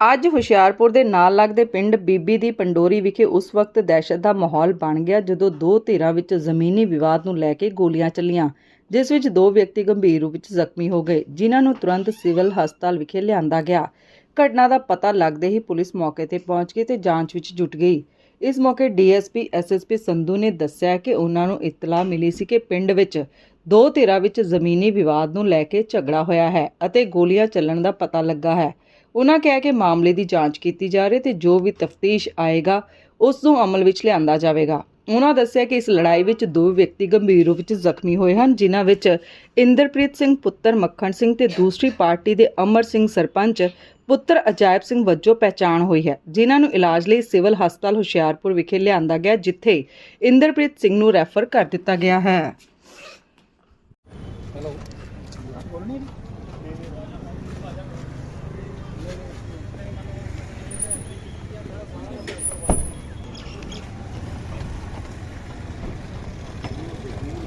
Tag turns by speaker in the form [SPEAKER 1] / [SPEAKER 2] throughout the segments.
[SPEAKER 1] ਅੱਜ ਹੁਸ਼ਿਆਰਪੁਰ ਦੇ ਨਾਲ ਲੱਗਦੇ ਪਿੰਡ ਬੀਬੀ ਦੀ ਪੰਡੋਰੀ ਵਿਖੇ ਉਸ ਵਕਤ ਦਹਿਸ਼ਤ ਦਾ ਮਾਹੌਲ ਬਣ ਗਿਆ ਜਦੋਂ ਦੋ ਧਿਰਾਂ ਵਿੱਚ ਜ਼ਮੀਨੀ ਵਿਵਾਦ ਨੂੰ ਲੈ ਕੇ ਗੋਲੀਆਂ ਚੱਲੀਆਂ, ਜਿਸ ਵਿੱਚ ਦੋ ਵਿਅਕਤੀ ਗੰਭੀਰ ਰੂਪ ਵਿੱਚ ਜ਼ਖਮੀ ਹੋ ਗਏ, ਜਿਨ੍ਹਾਂ ਨੂੰ ਤੁਰੰਤ ਸਿਵਲ ਹਸਪਤਾਲ ਵਿਖੇ ਲਿਆਂਦਾ ਗਿਆ। ਘਟਨਾ ਦਾ ਪਤਾ ਲੱਗਦੇ ਹੀ ਪੁਲਿਸ ਮੌਕੇ ਤੇ ਪਹੁੰਚ ਗਈ ਤੇ ਜਾਂਚ ਵਿੱਚ ਜੁਟ ਗਈ। ਇਸ ਮੌਕੇ ਡੀਐਸਪੀ, ਐਸਐਸਪੀ ਸੰਧੂ ਨੇ ਦੱਸਿਆ ਕਿ ਉਹਨਾਂ ਨੂੰ ਇਤਲਾਹ ਮਿਲੀ ਸੀ ਕਿ ਪਿੰਡ ਵਿੱਚ ਦੋ ਧਿਰਾਂ ਵਿੱਚ ਜ਼ਮੀਨੀ ਵਿਵਾਦ ਨੂੰ ਲੈ ਕੇ ਝਗੜਾ ਹੋਇਆ ਹੈ ਅਤੇ ਗੋਲੀਆਂ ਚੱਲਣ ਦਾ ਪਤਾ ਲੱਗਾ ਹੈ। ਉਹਨਾਂ ਕਿਹਾ ਕਿ ਮਾਮਲੇ ਦੀ ਜਾਂਚ ਕੀਤੀ ਜਾ ਰਹੀ ਤੇ ਜੋ ਵੀ ਤਫਤੀਸ਼ ਆਏਗਾ, ਉਸ ਨੂੰ ਅਮਲ ਵਿੱਚ ਲਿਆਂਦਾ ਜਾਵੇਗਾ। ਉਹਨਾਂ ਦੱਸਿਆ ਕਿ ਇਸ ਲੜਾਈ ਵਿੱਚ ਦੋ ਵਿਅਕਤੀ ਗੰਭੀਰ ਰੂਪ ਵਿੱਚ ਜ਼ਖਮੀ ਹੋਏ ਹਨ, ਜਿਨ੍ਹਾਂ ਵਿੱਚ ਇੰਦਰਪ੍ਰੀਤ ਸਿੰਘ ਪੁੱਤਰ ਮੱਖਣ ਸਿੰਘ ਤੇ ਦੂਸਰੀ ਪਾਰਟੀ ਦੇ ਅਮਰ ਸਿੰਘ ਸਰਪੰਚ ਪੁੱਤਰ ਅਜਾਇਬ ਸਿੰਘ ਵਜੋਂ ਪਹਿਚਾਣ ਹੋਈ ਹੈ, ਜਿਨ੍ਹਾਂ ਨੂੰ ਇਲਾਜ ਲਈ ਸਿਵਲ ਹਸਪਤਾਲ ਹੁਸ਼ਿਆਰਪੁਰ ਵਿਖੇ ਲਿਆਂਦਾ ਗਿਆ, ਜਿੱਥੇ ਇੰਦਰਪ੍ਰੀਤ ਸਿੰਘ ਨੂੰ ਰੈਫਰ ਕਰ ਦਿੱਤਾ ਗਿਆ ਹੈ।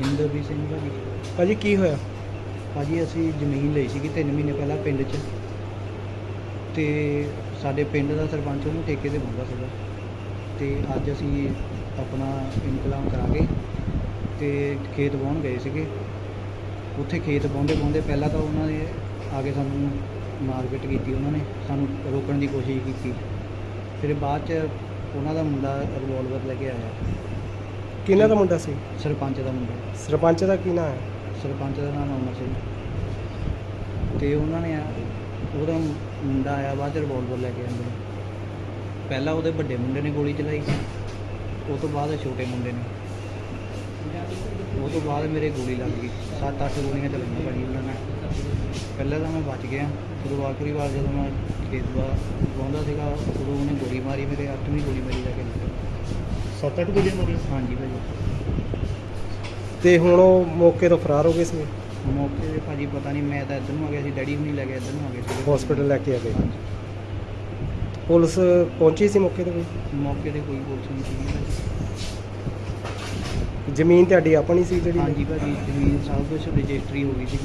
[SPEAKER 2] ਇੰਦਰਵੀਰ ਸਿੰਘ ਭਾਜੀ।
[SPEAKER 3] ਭਾਜੀ ਕੀ ਹੋਇਆ?
[SPEAKER 2] ਭਾਜੀ ਅਸੀਂ ਜ਼ਮੀਨ ਲਈ ਸੀਗੀ 3 ਮਹੀਨੇ ਪਹਿਲਾਂ ਪਿੰਡ 'ਚ। ਤੇ ਸਾਡੇ ਪਿੰਡ ਦਾ ਸਰਪੰਚ ਉਹਨੂੰ ਠੇਕੇ ਤੇ ਬੰਦਾ ਸੀਗਾ। ਤੇ ਅੱਜ ਅਸੀਂ ਆਪਣਾ ਇਨਕਲਾਮ ਕਰਾ ਕੇ ਤੇ ਖੇਤ ਵਾਹੁਣ ਗਏ ਸੀਗੇ। ਉੱਥੇ ਖੇਤ ਵਾਹੁੰਦੇ ਵਾਹੁੰਦੇ ਪਹਿਲਾਂ ਤਾਂ ਉਹਨਾਂ ਨੇ ਆ ਕੇ ਸਾਨੂੰ ਮਾਰਕੀਟ ਕੀਤੀ ਉਹਨਾਂ ਨੇ ਸਾਨੂੰ ਰੋਕਣ ਦੀ ਕੋਸ਼ਿਸ਼ ਕੀਤੀ। ਫਿਰ ਬਾਅਦ 'ਚ ਉਹਨਾਂ ਦਾ ਮੁੰਡਾ ਰਿਵੋਲਵਰ ਲੈ ਕੇ ਆਇਆ।
[SPEAKER 3] ਕਿਹਨਾਂ ਦਾ ਮੁੰਡਾ ਸੀ?
[SPEAKER 2] ਸਰਪੰਚ ਦਾ ਮੁੰਡਾ।
[SPEAKER 3] ਸਰਪੰਚ ਦਾ ਕੀ ਨਾਮ ਹੈ?
[SPEAKER 2] ਸਰਪੰਚ ਦਾ ਨਾਮ ਅਮਰ ਸਿੰਘ। ਤੇ ਉਹਨਾਂ ਨੇ ਆ- ਉਹਦਾ ਮੁੰਡਾ ਆਇਆ ਬਾਅਦ ਚ ਰਿਵੋਲਵਰ ਲੈ ਕੇ ਆਂਦੇ ਪਹਿਲਾਂ ਉਹਦੇ ਵੱਡੇ ਮੁੰਡੇ ਨੇ ਗੋਲੀ ਚਲਾਈ ਉਹ ਤੋਂ ਬਾਅਦ ਛੋਟੇ ਮੁੰਡੇ ਨੇ। ਉਹ ਤੋਂ ਬਾਅਦ ਮੇਰੇ ਗੋਲੀ ਲੱਗ ਗਈ। ਸੱਤ ਅੱਠ ਗੋਲੀਆਂ ਚੱਲੀਆਂ ਭਾਜੀ ਉਹਨਾਂ ਨੇ ਪਹਿਲਾਂ ਤਾਂ ਮੈਂ ਬਚ ਗਿਆ। ਫਿਰ ਆਖਰੀ ਵਾਰ ਜਦੋਂ ਮੈਂ ਖੇਤ ਵਾ ਵਾਹੁੰਦਾ ਸੀਗਾ ਉਦੋਂ ਉਹਨੇ ਗੋਲੀ ਮਾਰੀ ਮੇਰੇ ਅੱਠਵੀਂ ਗੋਲੀ ਮੇਰੀ ਜਾ ਕੇ।
[SPEAKER 4] ਸੱਤ ਅੱਠ ਗੋਲੀਆਂ ਮਾਰੀਆਂ
[SPEAKER 2] ਹਾਂਜੀ ਭਾਜੀ।
[SPEAKER 3] ਤੇ ਹੁਣ ਉਹ ਮੌਕੇ ਤੋਂ ਫਰਾਰ ਹੋ ਗਏ ਸੀ
[SPEAKER 2] ਮੌਕੇ ਤੇ ਭਾਜੀ ਪਤਾ ਨਹੀਂ ਮੈਂ ਤਾਂ ਇੱਧਰ ਨੂੰ ਆ ਗਿਆ ਸੀ ਡੈਡੀ ਵੀ ਨਹੀਂ ਲੈ ਗਿਆ ਇੱਧਰ ਨੂੰ ਆ ਗਏ ਸੀ
[SPEAKER 3] ਹਸਪੀਟਲ ਲੈ ਕੇ ਆ ਗਏ। ਪੁਲਿਸ ਪਹੁੰਚੀ ਸੀ ਮੌਕੇ ਤੇ ਕੋਈ?
[SPEAKER 2] ਮੌਕੇ ਤੇ ਕੋਈ ਪੁਲਿਸ ਨਹੀਂ ਸੀਗੀ ਭਾਜੀ।
[SPEAKER 3] ਜ਼ਮੀਨ ਤੁਹਾਡੀ ਆਪਣੀ ਸੀ ਜਿਹੜੀ?
[SPEAKER 2] ਹਾਂਜੀ ਭਾਜੀ ਜ਼ਮੀਨ ਸਭ ਕੁਝ ਰਜਿਸਟਰੀ ਹੋ ਗਈ ਸੀ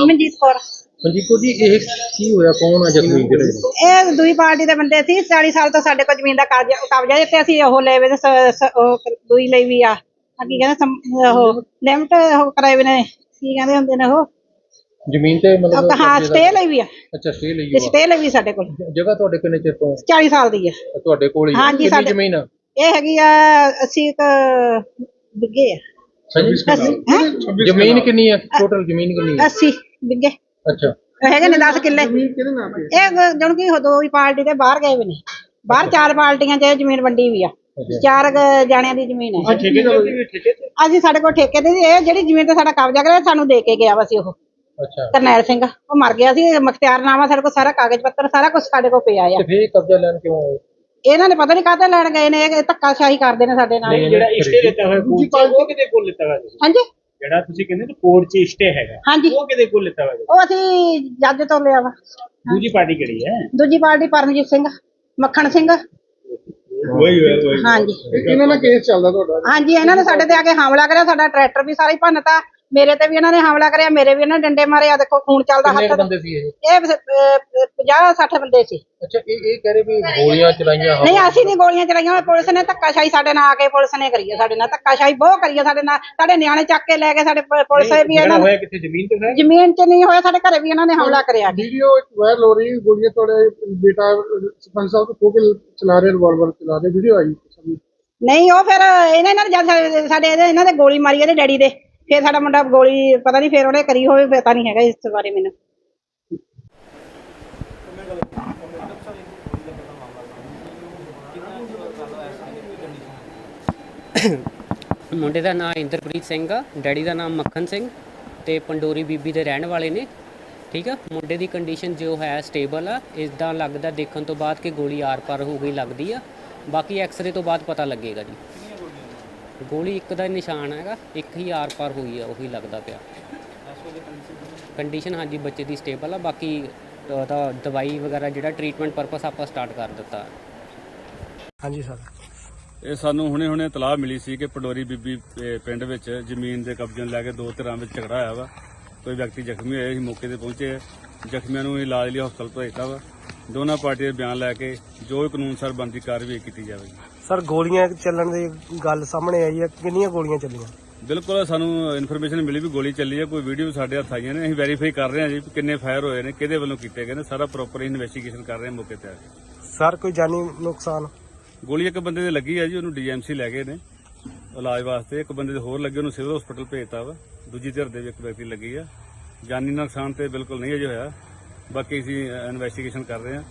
[SPEAKER 5] ਮਨਜੀਤ ਕੌਰ।
[SPEAKER 4] ਮਨਜੀਤ ਜੀ ਇਹ ਕੀ ਹੋਇਆ? ਕੌਣ ਆ ਜ਼ਖਮੀ ਜਿਹੜੇ?
[SPEAKER 5] ਇਹ ਦੂਈ ਪਾਰਟੀ ਦੇ ਬੰਦੇ ਸੀ 40 ਸਾਲ ਤੋਂ ਸਾਡੇ ਕੋਲ ਜ਼ਮੀਨ ਦਾ ਕਬਜ਼ਾ ਕਬਜ਼ਾ ਤੇ ਅਸੀਂ ਉਹ ਲੈ ਵੇ ਤੇ ਸ- ਸ- ਉਹ ਦੂਈ ਲਈ ਵੀ ਆ। ਆ ਕੀ ਕਹਿੰਦੇ ਸਮ- ਉਹ ਲਿਮਟ ਉਹ ਕਰਾਏ ਵੀ ਨੇ ਕੀ ਕਹਿੰਦੇ ਹੁੰਦੇ ਨੇ ਉਹ?
[SPEAKER 4] ਜ਼ਮੀਨ ਤੇ
[SPEAKER 5] ਉਹ ਹਾਂ ਸਟੇ ਲਈ ਵੀ ਆ।
[SPEAKER 4] ਅੱਛਾ ਸਟੇ ਲਈ
[SPEAKER 5] ਤੇ ਸਟੇ ਲਈ ਵੀ ਸਾਡੇ ਕੋਲ।
[SPEAKER 4] ਜਗ੍ਹਾ ਤੁਹਾਡੇ ਕਿੰਨੇ ਚਿਰ ਤੋਂ?
[SPEAKER 5] 40 ਸਾਲ ਦੀ ਆ।
[SPEAKER 4] ਤੁਹਾਡੇ ਕੋਲ ਹੀ ਆ?
[SPEAKER 5] ਹਾਂਜੀ,
[SPEAKER 4] ਕਿੰਨੀ
[SPEAKER 5] ਸਾਡੇ-
[SPEAKER 4] ਜ਼ਮੀਨ ਆ?
[SPEAKER 5] ਇਹ ਹੈਗੀ ਆ ਅਸੀਂ ਇੱਕ ਬਿੱਗੇ ਆ। ਅਸੀਂ ਹੈਂ?
[SPEAKER 4] ਜ਼ਮੀਨ ਕਿੰਨੀ ਆ? ਟੋਟਲ ਜ਼ਮੀਨ ਕਿੰਨੀ ਆ?
[SPEAKER 5] 80 ਬਿੱਗੇ
[SPEAKER 4] ਅੱਛਾ।
[SPEAKER 5] ਹੈਗੇ ਨੇ 10 ਕਿੱਲੇ। ਇਹ ਜਣ ਕੀ ਦੋ ਹੀ ਪਾਰਟੀ ਦੇ ਬਾਹਰ ਗਏ ਵੀ ਨੇ। ਬਾਹਰ ਚਾਰ ਪਾਰਟੀਆਂ 'ਚ ਇਹ ਜ਼ਮੀਨ ਵੰਡੀ ਵੀ ਆ। ਚਾਰ ਕੁ ਜਾਣਿਆਂ ਦੀ ਜ਼ਮੀਨ ਹੈ।
[SPEAKER 4] ਠੇਕੇ ਤੇ ਠੇਕੇ ਤੇ?
[SPEAKER 5] ਅਸੀਂ ਸਾਡੇ ਕੋਲ ਠੇਕੇ ਤੇ ਸੀ ਇਹ ਜਿਹੜੀ ਜ਼ਮੀਨ ਤੇ ਸਾਡਾ ਕਬਜ਼ਾ ਕਰਿਆ ਸਾਨੂੰ ਦੇ ਕੇ ਗਿਆ ਵਾ ਸੀ ਉਹ।
[SPEAKER 4] ਅੱਛਾ।
[SPEAKER 5] ਕਰਨੈਲ ਸਿੰਘ। ਉਹ ਮਰ ਗਿਆ ਸੀ ਮਖਤਿਆਰਨਾਮਾ ਸਾਡੇ ਕੋਲ ਸਾਰਾ ਕਾਗਜ਼ ਪੱਤਰ ਸਾਰਾ ਕੁਝ ਸਾਡੇ ਕੋਲ ਪਿਆ ਆ।
[SPEAKER 4] ਤੇ ਫੇਰ ਕਬਜ਼ਾ ਲੈਣ ਕਿਉਂ ਆਏ?
[SPEAKER 5] ਇਹਨਾਂ ਨੇ ਪਤਾ ਨਹੀਂ ਕਾਹਤੇ ਲੈਣ ਗਏ ਨੇ ਇਹ ਧੱਕਾਸ਼ਾਹੀ ਕਰਦੇ ਨੇ ਸਾਡੇ ਨਾਲ।
[SPEAKER 4] ਜਿਹੜਾ ਇਸ਼ਟੇ ਦਿੱਤਾ ਹੋਇਆ ਉਹ ਕਿਤੇ ਕੋਲ ਲਿੱਤਾ ਹੋਇਆ ਤੁਸੀਂ?
[SPEAKER 5] ਹਾਂਜੀ?
[SPEAKER 4] ਜਿਹੜਾ ਤੁਸੀਂ ਕਹਿੰਦੇ ਨਾ ਕੋਰਟ ਚ ਇਸ਼ਟੇ ਹੈਗਾ
[SPEAKER 5] ਹਾਂਜੀ।
[SPEAKER 4] ਉਹ ਕਿਤੇ ਕੋਲ ਲਿੱਤਾ ਹੋਇਆ?
[SPEAKER 5] ਉਹ ਅਸੀਂ ਜੱਜ ਤੋਂ ਲਿਆ ਵਾ।
[SPEAKER 4] ਦੂਜੀ ਪਾਰਟੀ ਕਿਹੜੀ ਹੈ?
[SPEAKER 5] ਦੂਜੀ ਪਾਰਟੀ ਪਰਮਜੀਤ ਸਿੰਘ ਮੱਖਣ ਸਿੰਘ। ਹਾਂਜੀ।
[SPEAKER 4] ਇਹਨਾਂ ਨਾਲ ਕੇਸ ਚੱਲਦਾ ਤੁਹਾਡਾ?
[SPEAKER 5] ਹਾਂਜੀ ਇਹਨਾਂ ਨੇ ਸਾਡੇ ਤੇ ਆ ਕੇ ਹਮਲਾ ਕਰਿਆ ਸਾਡਾ ਟਰੈਕਟਰ ਵੀ ਸਾਰਾ ਹੀ ਭੰਨਤਾ। ਮੇਰੇ ਤੇ ਵੀ ਇਹਨਾਂ ਨੇ ਹਮਲਾ ਕਰਿਆ ਮੇਰੇ ਵੀ ਇਹਨਾਂ ਨੇ ਡੰਡੇ ਮਾਰੇ ਆ ਦੇਖੋ ਖੂਨ ਚੱਲਦਾ
[SPEAKER 4] ਕਿੰਨੇ ਕੁ
[SPEAKER 5] ਹੱਥ
[SPEAKER 4] ਬੰਦੇ ਸੀ ਇਹ?
[SPEAKER 5] ਇਹ 50 60 ਬੰਦੇ ਸੀ।
[SPEAKER 4] ਅੱਛਾ ਇਹ ਇਹ ਕਹਿ ਰਹੇ ਵੀ ਗੋਲੀਆਂ ਚਲਾਈਆਂ
[SPEAKER 5] ਨਹੀਂ ਅਸੀਂ ਨਹੀਂ ਗੋਲੀਆਂ ਚਲਾਈਆਂ ਪੁਲਿਸ ਨੇ ਧੱਕਾਸ਼ਾਹੀ ਸਾਡੇ ਨਾਲ ਆ ਕੇ ਪੁਲਿਸ ਨੇ ਕਰੀ ਹੈ ਸਾਡੇ ਨਾਲ ਧੱਕਾਸ਼ਾਹੀ ਬਹੁਤ ਕਰੀ ਹੈ ਸਾਡੇ ਨਾਲ ਸਾਡੇ ਨਿਆਣੇ ਚੱਕ ਕੇ ਲੈ ਗਏ ਸਾਡੇ ਪ- ਪੁਲਿਸ ਵੀ ਇਹਨਾਂ ਨੇ
[SPEAKER 4] ਹੋਇਆ ਕਿੱਥੇ ਜ਼ਮੀਨ ਤੇ ਹੈ
[SPEAKER 5] ਜ਼ਮੀਨ 'ਚ ਨਹੀਂ ਹੋਇਆ ਸਾਡੇ ਘਰੇ ਵੀ ਇਹਨਾਂ ਨੇ ਹਮਲਾ ਕਰਿਆ
[SPEAKER 6] ਵੀਡੀਓ ਵਾਇਰਲ ਹੋ ਰਹੀ ਹੈ ਗੋਲੀਆਂ ਤੁਹਾਡੇ ਬੇਟਾ ਸਰਪੰਚ ਸਾਹਿਬ ਤੋਂ ਕੇ ਚਲਾ ਰਹੇ ਰਿਵਾਲਵਰ ਚਲਾ ਰਹੇ ਵੀਡੀਓ ਆਈ? ਸਾਹਮਣੇ।
[SPEAKER 5] ਨਹੀਂ ਉਹ ਫਿਰ ਇਹਨਾਂ ਇਹਨਾਂ ਨੇ ਜਦ ਸਾਡੇ- ਸਾਡੇ ਇਹਦੇ ਇਹਨਾਂ ਦੇ ਗੋਲੀ ਮਾਰੀ ਇਹਦੇ ਡੈਡੀ ਦੇ। ਫਿਰ ਸਾਡਾ ਮੁੰਡਾ ਗੋਲੀ, ਪਤਾ ਨਹੀਂ ਫਿਰ ਉਹਨੇ ਕਰੀ ਹੋਵੇ, ਪਤਾ ਨਹੀਂ ਹੈਗਾ ਇਸ ਬਾਰੇ ਮੈਨੂੰ।
[SPEAKER 7] ਮੁੰਡੇ ਦਾ ਨਾਮ ਇੰਦਰਪ੍ਰੀਤ ਸਿੰਘ ਆ, ਡੈਡੀ ਦਾ ਨਾਮ ਮੱਖਣ ਸਿੰਘ ਤੇ ਪੰਡੋਰੀ ਬੀਬੀ ਦੇ ਰਹਿਣ ਵਾਲੇ ਨੇ, ਠੀਕ ਆ? ਮੁੰਡੇ ਦੀ ਕੰਡੀਸ਼ਨ ਜੋ ਹੈ ਸਟੇਬਲ ਆ ਇਸਦਾ ਲੱਗਦਾ ਦੇਖਣ ਤੋਂ ਬਾਅਦ ਕਿ ਗੋਲੀ ਆਰ-ਪਾਰ ਹੋ ਗਈ, ਲੱਗਦੀ ਆ। ਬਾਕੀ ਐਕਸ-ਰੇ ਤੋਂ ਬਾਅਦ ਪਤਾ ਲੱਗੇਗਾ ਜੀ। ਗੋਲੀ ਇੱਕ ਦਾ ਨਿਸ਼ਾਨ ਹੈਗਾ ਇੱਕ ਹੀ ਆਰ-ਪਾਰ ਹੋਈ ਆ ਉਹੀ ਲੱਗਦਾ ਪਿਆ। ਕੰਡੀਸ਼ਨ ਹਾਂਜੀ ਬੱਚੇ ਦੀ ਸਟੇਬਲ ਆ ਬਾਕੀ ਉਹਦਾ ਦਵਾਈ ਵਗੈਰਾ ਜਿਹੜਾ ਟ੍ਰੀਟਮੈਂਟ ਪਰਪਸ ਆਪਾਂ ਸਟਾਰਟ ਕਰ ਦਿੱਤਾ।
[SPEAKER 6] ਹਾਂਜੀ ਸਰ।
[SPEAKER 8] ਇਹ ਸਾਨੂੰ ਹੁਣੇ ਹੁਣੇ ਤਲਾਹ ਮਿਲੀ ਸੀ ਕਿ ਪੰਡੋਰੀ ਬੀਬੀ ਪਿੰਡ ਵਿੱਚ ਜ਼ਮੀਨ ਦੇ ਕਬਜ਼ੇ ਨੂੰ ਲੈ ਕੇ ਦੋ ਧਿਰਾਂ ਵਿੱਚ ਝਗੜਾ ਹੋਇਆ ਵਾ। ਕੋਈ ਵਿਅਕਤੀ ਜ਼ਖਮੀ ਹੋਇਆ ਸੀ ਮੌਕੇ ਤੇ ਪਹੁੰਚੇ। ਆ। ਜ਼ਖਮੀਆਂ ਨੂੰ ਇਲਾਜ ਲਈ ਹਸਪਤਾਲ ਭੇਜਤਾ ਵਾ। ਦੋਨਾਂ ਪਾਰਟੀਆਂ ਦੇ ਬਿਆਨ ਲੈ ਕੇ ਜੋ ਵੀ ਕਾਨੂੰਨ ਸਰ ਬਣਦੀ ਕਾਰਵਾਈ ਕੀਤੀ ਜਾਵੇਗੀ।
[SPEAKER 6] ਸਰ ਗੋਲੀਆਂ ਚੱਲਣ ਦੀ ਗੱਲ ਸਾਹਮਣੇ ਆਈ ਹੈ। ਕਿੰਨੀਆਂ ਗੋਲੀਆਂ ਚੱਲੀਆਂ?
[SPEAKER 8] ਬਿਲਕੁਲ ਸਾਨੂੰ ਇਨਫੋਰਮੇਸ਼ਨ ਮਿਲੀ ਵੀ ਗੋਲੀ ਚੱਲੀ ਹੈ। ਕੋਈ ਵੀਡੀਓ ਸਾਡੇ ਹੱਥ ਆਈਆਂ ਨੇ। ਅਸੀਂ ਵੈਰੀਫਾਈ ਕਰ ਰਹੇ ਹਾਂ ਜੀ ਕਿੰਨੇ ਫਾਇਰ ਹੋਏ ਨੇ ਕਿਹਦੇ ਵੱਲੋਂ ਕੀਤੇ ਗਏ ਨੇ। ਸਾਰਾ ਪ੍ਰੋਪਰ ਇਨਵੈਸਟੀਗੇਸ਼ਨ ਕਰ ਰਹੇ ਹਾਂ ਮੌਕੇ ਤੇ ਆ ਕੇ।
[SPEAKER 6] ਸਰ ਕੋਈ ਜਾਨੀ ਨੁਕਸਾਨ?
[SPEAKER 8] ਗੋਲੀ ਇੱਕ ਬੰਦੇ ਦੇ ਲੱਗੀ ਹੈ ਜੀ ਉਹਨੂੰ ਡੀਐਮਸੀ ਲੈ ਗਏ ਨੇ। ਇਲਾਜ ਵਾਸਤੇ ਇੱਕ ਬੰਦੇ ਦੇ ਹੋਰ ਲੱਗੇ ਉਹਨੂੰ ਸਿਵਲ ਹਸਪੀਟਲ ਭੇਜਤਾ ਵਾ। ਦੂਜੀ ਧਿਰ ਦੇ ਵੀ ਇੱਕ ਵਿਅਕਤੀ ਲੱਗੀ ਆ। ਜਾਨੀ ਨੁਕਸਾਨ ਤੇ ਬਿਲਕੁਲ ਨਹੀਂ ਅਜੇ ਹੋਇਆ। ਬਾਕੀ ਅਸੀਂ ਇਨਵੈਸਟੀਗੇਸ਼ਨ ਕਰ ਰਹੇ ਹਾਂ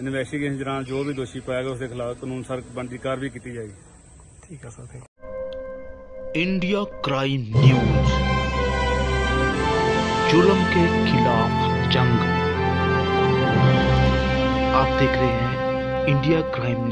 [SPEAKER 8] ਇਨਵੈਸਟੀਗੇਸ਼ਨ ਦੌਰਾਨ ਜੋ ਵੀ ਦੋਸ਼ੀ ਪਾਇਆ ਗਿਆ ਉਸ ਦੇ ਖਿਲਾਫ ਕਾਨੂੰਨ ਸਰ ਬਣਦੀ ਕਾਰਵਾਈ ਕੀਤੀ ਜਾਏਗੀ
[SPEAKER 6] ਠੀਕ ਹੈ sir thank
[SPEAKER 9] India crime news जुल्म के खिलाफ जंग आप देख रहे हैं इंडिया क्राइम न्यूज